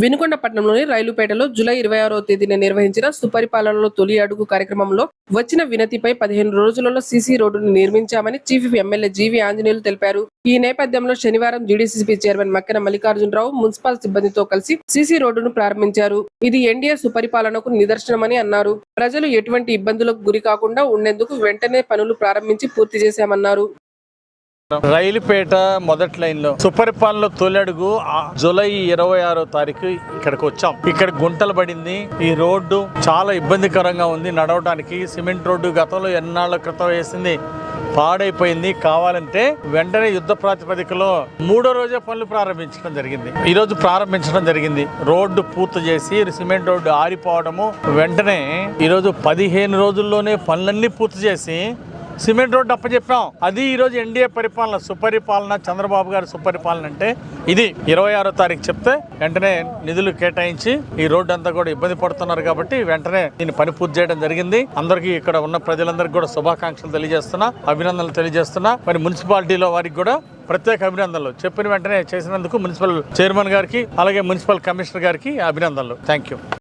వినుకొండపట్నంలోని రైలుపేటలో July ఇరవై ఆరో తేదీన నిర్వహించిన సుపరిపాలనలో తొలి అడుగు కార్యక్రమంలో వచ్చిన వినతిపై పదిహేను రోజులలో సీసీ రోడ్డును నిర్మించామని chief MLA G V Anjaneyulu తెలిపారు. ఈ నేపథ్యంలో శనివారం GDCC chairman Makkena Mallikarjunarao municipal సిబ్బందితో కలిసి సీసీ రోడ్డును ప్రారంభించారు. ఇది ఎన్డీఏ సుపరిపాలనకు నిదర్శనమని అన్నారు. ప్రజలు ఎటువంటి ఇబ్బందులకు గురి కాకుండా ఉండేందుకు వెంటనే పనులు ప్రారంభించి పూర్తి చేశామన్నారు. రైలుపేట మొదటి లైన్లో సుపరిపాలనలో తొలడుగు ఆ జూలై ఇరవై ఆరో తారీఖు ఇక్కడికి వచ్చాం. ఇక్కడ గుంటలు పడింది. ఈ రోడ్డు చాలా ఇబ్బందికరంగా ఉంది. నడవడానికి సిమెంట్ రోడ్డు గతంలో ఎన్నాళ్ళ క్రితం వేసింది పాడైపోయింది. కావాలంటే వెంటనే యుద్ధ ప్రాతిపదికలో మూడో రోజే పనులు ప్రారంభించడం జరిగింది. ఈ రోజు ప్రారంభించడం జరిగింది. రోడ్డు పూర్తి చేసి సిమెంట్ రోడ్డు ఆరిపోవడము వెంటనే ఈరోజు పదిహేను రోజుల్లోనే పనులన్నీ పూర్తి చేసి సిమెంట్ రోడ్డు అప్పచెప్పాం. అది ఈరోజు ఎన్డీఏ పరిపాలన సుపరిపాలన చంద్రబాబు గారి సుపరిపాలన అంటే ఇది. ఇరవై ఆరో తారీఖు చెప్తే వెంటనే నిధులు కేటాయించి ఈ రోడ్డు అంతా కూడా ఇబ్బంది పడుతున్నారు కాబట్టి వెంటనే దీన్ని పని పూర్తి చేయడం జరిగింది. అందరికీ ఇక్కడ ఉన్న ప్రజలందరికీ కూడా శుభాకాంక్షలు తెలియజేస్తున్నా అభినందనలు తెలియజేస్తున్నా. మరి మున్సిపాలిటీలో వారికి కూడా ప్రత్యేక అభినందనలు. చెప్పిన వెంటనే చేసినందుకు మున్సిపల్ చైర్మన్ గారికి అలాగే మున్సిపల్ కమిషనర్ గారికి అభినందనలు. Thank you